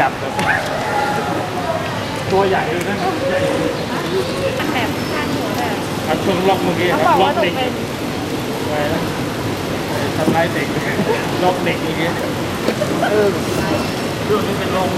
จับแบบตัวใหญ่เลยนะใหญ่แบบข้างหัวแบบอะช่วงล็อกเมื่อกี้เขาครับบอกล็อว่ากหนูเด็กเป็นไปแล้วทำร้ายเด็กล็อกเด็กเมื่อกี้เออเรื่องนี้เป็นลม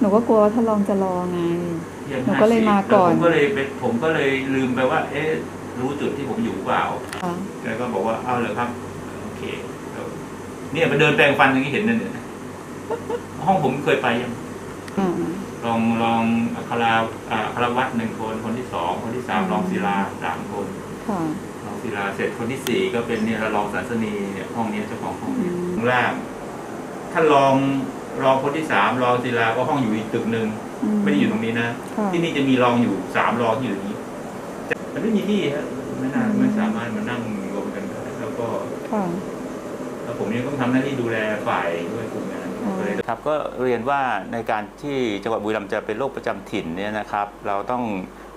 หนูก็กลัวว่าถ้าลองจะรอไง หนูก็เลยมาก่อน ผมก็เลยเป็นผมก็เลยลืมไปว่า เอ๊ะรู้จุดที่ผมอยู่เปล่าค่ะแล้วก็บอกว่าเอาเลยครับ โอเคแล้วเนี่ยมาเดินแปลงฟันอย่างนี้เห็นนั่นเนี่ยห้องผมเคยไปยังอ่าลองลองอัคราอ่าอัครวัตรหนึ่งคนคนที่สองคนที่สามรองศิลาสามคนค่ะรองศิลาเสร็จคนที่สี่ก็เป็นเนี่ยรองสันสนีเนี่ยห้องเนี้ยเจ้าของห้องเนี่ยอืมข้างล่างท่านรอง รองคนที่สามรองศิลาก็ห้องอยู่อีกตึกหนึ่งไม่ได้อยู่ตรงนี้นะค่ะที่นี่จะมีรองอยู่สามรองที่อยู่อย่างนี้แต่มันไม่มีที่ฮะไม่น่าไม่สามารถมานั่งรวมกันได้แล้วก็ค่ะแล้วผมยังต้องทำหน้าที่ดูแลฝ่ายด้วยกลุ่มงานอ๋อก็เลยครับก็เรียนว่าในการที่จังหวัดบุรีรัมย์จะเป็นโรคประจำถิ่นเนี่ยนะครับ เราต้อง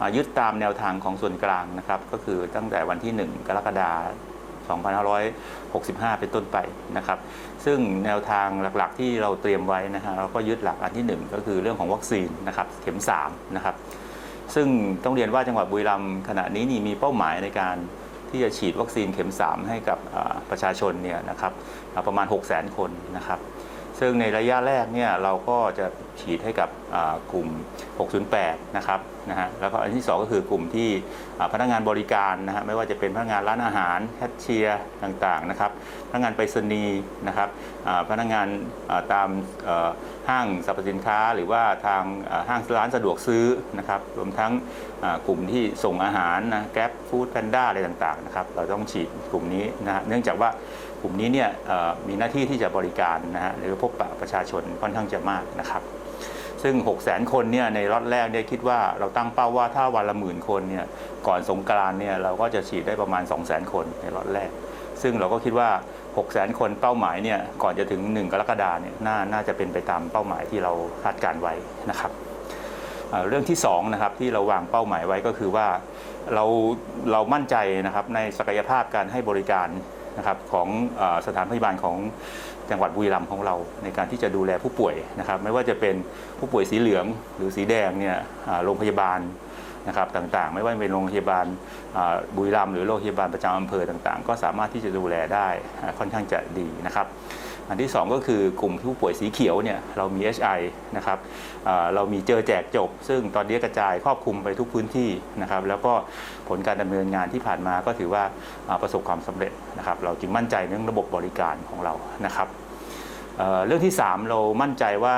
อายึดตามแนวทางของส่วนกลางนะครับ ก็คือตั้งแต่วันที่ 1 กรกฎาคม 2565 เป็นต้นไปนะครับ ซึ่งแนวทางหลักๆ ที่เราเตรียมไว้นะฮะเราก็ยึดหลักอันที่หนึ่งก็คือเรื่องของวัคซีนนะครับเข็ม3นะครับซึ่งต้องเรียนว่าจังหวัดบุรีรัมย์ขณะนี้นี่มีเป้าหมายในการที่จะฉีดวัคซีนเข็ม 3 ให้กับประชาชนเนี่ยนะครับประมาณ 6 0 0 0 0 0 คนนะครับ ซึ่งในระยะแรกเนี่ยเราก็จะฉีดให้กับ กลุ่ม 608 นะครับนะฮะแล้วก็อันที่ 2 ก็คือกลุ่มที่พนักงานบริการนะฮะไม่ว่าจะเป็นพนักงานร้านอาหารแคชเชียร์ต่างๆนะครับพนักงานไปรษณีย์นะครับพนักงานตามห้างสรรพสินค้า หรือว่าทางห้างร้านสะดวกซื้อนะครับรวมทั้งกลุ่มที่ส่งอาหารนะแก๊ปฟู้ดแพนด้าอะไรต่างๆนะครับเราต้องฉีดกลุ่มนี้นะฮะเนื่องจากว่ากลุ่มนี้เนี่ยมีหน้าที่ที่จะบริการนะฮะหรือพบปะประชาชนค่อนข้างจะมากนะครับ ซึ่ง 6 0 0 0 0 คนเนี่ยในล็อตแรกเนี่ยคิดว่าเราตั้งเป้าว่าถ้าวันละหมื่นคนเนี่ยก่อนสงกรานเนี่ยเราก็จะฉีดได้ประมาณ 2 0 0 0 0 0 คนในล็อตแรก ซึ่งเราก็คิดว่า 6 0 0 0 0 คนเป้าหมายเนี่ยก่อนจะถึง 1 กรกฎาเนี่ยน่าน่าจะเป็นไปตามเป้าหมายที่เราคาดการไว้นะครับเอ่อเรื่องที่2นะครับที่เราวางเป้าหมายไว้ก็คือว่าเราเรามั่นใจนะครับในศักยภาพการให้บริการ นะครับของอสถานพยาบาลของจังหวัดบุรีรัมย์ของเราในการที่จะดูแลผู้ป่วยนะครับ ไม่ว่าจะเป็นผู้ป่วยสีเหลืองหรือสีแดงเนี่ยโรงพยาบาล นะครับต่างๆ ไม่ว่าจะเป็นโรงพยาบาลบุรีรัมย์หรือโรงพยาบาลประจำอำเภอต่างๆ ก็สามารถที่จะดูแลได้ค่อนข้างจะดีนะครับอันที่ 2 ก็คือกลุ่มผู้ป่วยสีเขียวเนี่ยเรามี HI นะครับเรามีเจอแจกจบ ซึ่งตอนนี้กระจายครอบคลุมไปทุกพื้นที่นะครับแล้วก็ผลการดำเนินงานที่ผ่านมาก็ถือว่าประสบความสำเร็จนะครับเราจึงมั่นใจในเรื่องระบบบริการของเรานะครับเรื่องที่ 3 เรามั่นใจว่า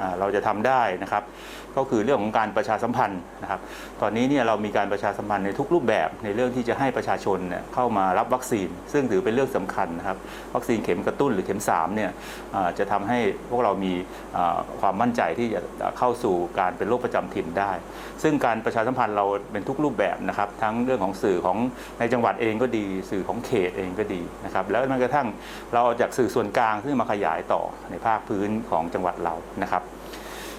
อ่าเราจะทำได้นะครับ ก็คือเรื่องของการประชาสัมพันธ์นะครับ ตอนนี้เนี่ยเรามีการประชาสัมพันธ์ในทุกรูปแบบในเรื่องที่จะให้ประชาชนเนี่ยเข้ามารับวัคซีน ซึ่งถือเป็นเรื่องสำคัญนะครับ วัคซีนเข็มกระตุ้นหรือเข็ม3เนี่ยจะทำให้พวกเรามีความมั่นใจที่จะเข้าสู่การเป็นโรคประจำถิ่นได้ ซึ่งการประชาสัมพันธ์เราเป็นทุกรูปแบบนะครับทั้งเรื่องของสื่อของในจังหวัดเองก็ดี สื่อของเขตเองก็ดีนะครับแล้วแม้กระทั่งเราเอาจากสื่อส่วนกลางซึ่งมาขยายต่อในภาคพื้นของจังหวัดเรานะครับ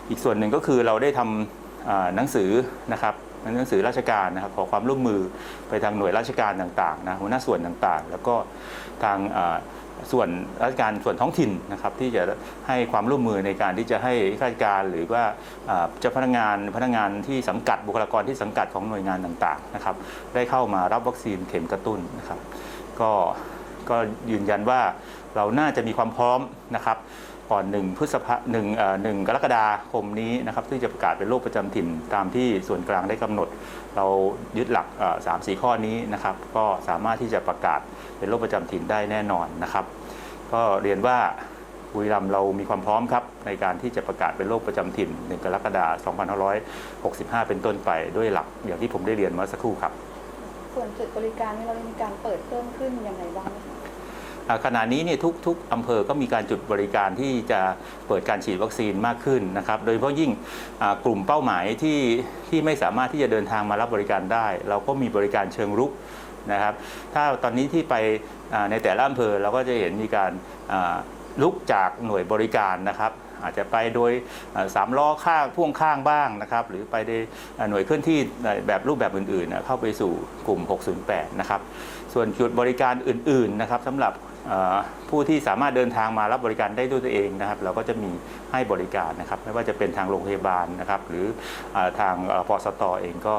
อีกส่วนหนึ่งก็คือเราได้ทำหนังสือนะครับหนังสือราชการนะครับขอความร่วมมือไปทางหน่วยราชการต่างๆนะหัวหน้าส่วนต่างๆ แล้วก็ทางส่วนราชการส่วนท้องถิ่นนะครับที่จะให้ความร่วมมือในการที่จะให้ข้าราชการหรือว่าอ่าเจ้าพนักงานพนักงานที่สังกัดบุคลากรที่สังกัดของหน่วยงานต่างๆนะครับได้เข้ามารับวัคซีนเข็มกระตุ้นนะครับก็ก็ยืนยันว่า เราน่าจะมีความพร้อมนะครับก่อน1พฤษภาหนึ่งเอ่อหนึ่งกรกฎาคมนี้นะครับที่จะประกาศเป็นโรคประจำถิ่นตามที่ส่วนกลางได้กำหนด เรายึดหลักเอ่อสามสี่ข้อนี้นะครับก็สามารถที่จะประกาศเป็นโรคประจำถิ่นได้แน่นอนนะครับ ก็เรียนว่าบุรีรัมย์เรามีความพร้อมครับในการที่จะประกาศเป็นโรคประจำถิ่น 1 กรกฎาคม 2565 เป็นต้นไปด้วยหลักอย่างที่ผมได้เรียนเมื่อสักครู่ครับ ส่วนจุดบริการนี่เราได้มีการเปิดเพิ่มขึ้นยังไงบ้างไหมคะ ขณะนี้เนี่ยทุกทุกอำเภอก็มีการจุดบริการที่จะเปิดการฉีดวัคซีนมากขึ้นนะครับ โดยเฉพาะยิ่งกลุ่มเป้าหมายที่ที่ไม่สามารถที่จะเดินทางมารับบริการได้ เราก็มีบริการเชิงรุกนะครับ ถ้าตอนนี้ที่ไปในแต่ละอำเภอเราก็จะเห็นมีการลุกจากหน่วยบริการนะครับอาจจะไปโดยสามล้อข้างพ่วงข้างบ้างนะครับ หรือไปในหน่วยเคลื่อนที่แบบรูปแบบอื่นๆ เข้าไปสู่กลุ่ม 608 นะครับ ส่วนจุดบริการอื่นๆนะครับสำหรับ ผู้ที่สามารถเดินทางมารับบริการได้ด้วยตัวเองนะครับ เราก็จะมีให้บริการนะครับ ไม่ว่าจะเป็นทางโรงพยาบาลนะครับ หรือทางเอ่อปสตเองก็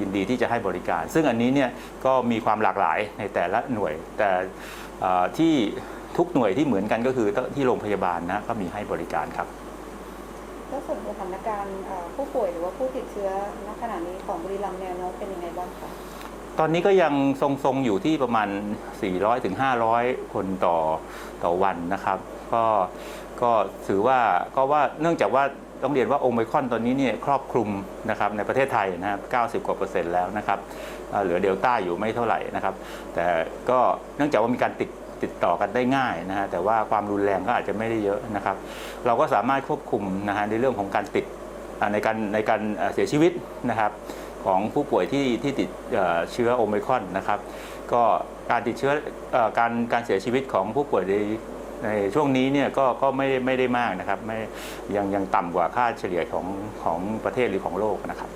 ยินดีที่จะให้บริการ ซึ่งอันนี้เนี่ยก็มีความหลากหลายในแต่ละหน่วย แต่ที่ทุกหน่วยที่เหมือนกันก็คือที่โรงพยาบาลนะก็มีให้บริการครับแล้วส่วนสถานการณ์ผู้ป่วยหรือว่าผู้ติดเชื้อณขณะนี้ของบุรีรัมย์แนวโน้มเป็นยังไงบ้างคะ ตอนนี้ก็ยังทรงๆอยู่ที่ประมาณ400ถึง500 คนต่อต่อวันนะครับ ก็ก็ถือว่าก็ว่าเนื่องจากว่าต้องเรียนว่าโอมิคอนตอนนี้เนี่ยครอบคลุมนะครับในประเทศไทยนะครับ90 กว่าเปอร์เซ็นต์แล้วนะครับเหลือเดลต้าอยู่ไม่เท่าไหร่นะครับ แต่ก็เนื่องจากว่ามีการติดติดต่อกันได้ง่ายนะฮะแต่ว่าความรุนแรงก็อาจจะไม่ได้เยอะนะครับ เราก็สามารถควบคุมนะฮะในเรื่องของการติด ในการในการเสียชีวิตนะครับของผู้ป่วยที่ที่ติดเชื้อโอมิครอนนะครับ ก็การติดเชื้ออการการเสียชีวิตของผู้ป่วยในในช่วงนี้เนี่ยก็ก็ไม่ได้ไม่ได้มากนะครับไม่ยังยังต่ำกว่าค่าเฉลี่ยของของประเทศหรือของโลกนะครับ